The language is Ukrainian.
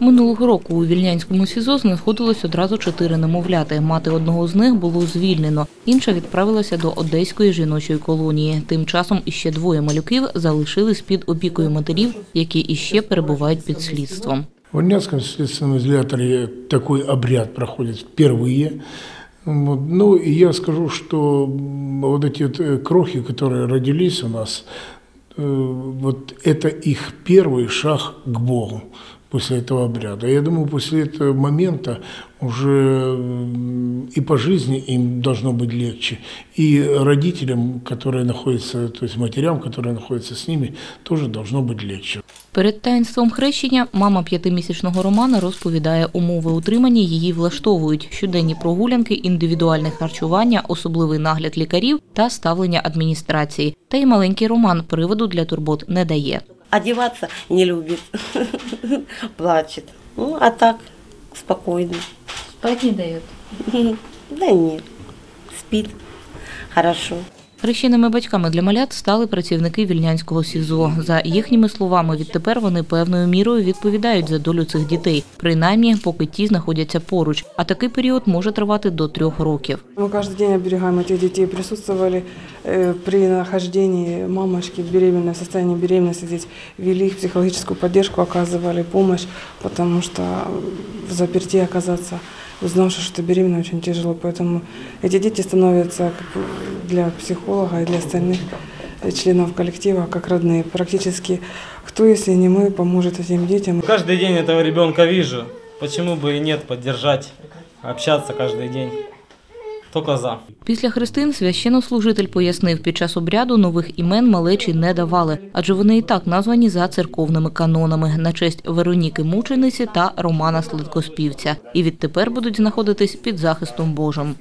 Минулого року у Вільнянському СІЗО знаходилось одразу чотири немовляти. Мати одного з них було звільнено, інша відправилася до Одеської жіночої колонії. Тим часом іще двоє малюків залишились під опікою матерів, які іще перебувають під слідством. В Армянском следственном изоляторе такой обряд проходит впервые. Вот. Ну, и я скажу, что м, вот эти вот э, крохи, которые родились у нас, э, вот это их первый шаг к Богу после этого обряда. Я думаю, после этого момента уже м, и по жизни им должно быть легче, и родителям, которые находятся, то есть матерям, которые находятся с ними, тоже должно быть легче. Перед таїнством хрещення мама п'ятимісячного Романа розповідає, умови утримання її влаштовують щоденні прогулянки, індивідуальне харчування, особливий нагляд лікарів та ставлення адміністрації. Та й маленький Роман приводу для турбот не дає. Одеваться не любит, плачет. Ну, а так, спокойно. Спать не дає. Да нет, спит хорошо. Хрещеними батьками для малят стали працівники вільнянського СІЗО. За їхніми словами, відтепер вони певною мірою відповідають за долю цих дітей, принаймні, поки ті знаходяться поруч. А такий період може тривати до трьох років. Мы каждый день оберегаем этих детей. Присутствовали э, при нахождении мамочки беременной, в состоянии беременности здесь, вели их психологическую поддержку, оказывали помощь, потому что в заперти оказаться, узнавши, что беременна, очень тяжело. Поэтому эти дети становятся для психолога и для остальных членов коллектива как родные. Практически кто, если не мы, поможет этим детям. Каждый день этого ребенка вижу. Почему бы и нет поддержать, общаться каждый день. Только за. Після хрестин священнослужитель пояснив, під час обряду нових імен малечі не давали, адже вони і так названі за церковними канонами на честь Вероніки Мучениці та Романа Слидкоспівця. І відтепер будуть знаходитись під захистом Божим.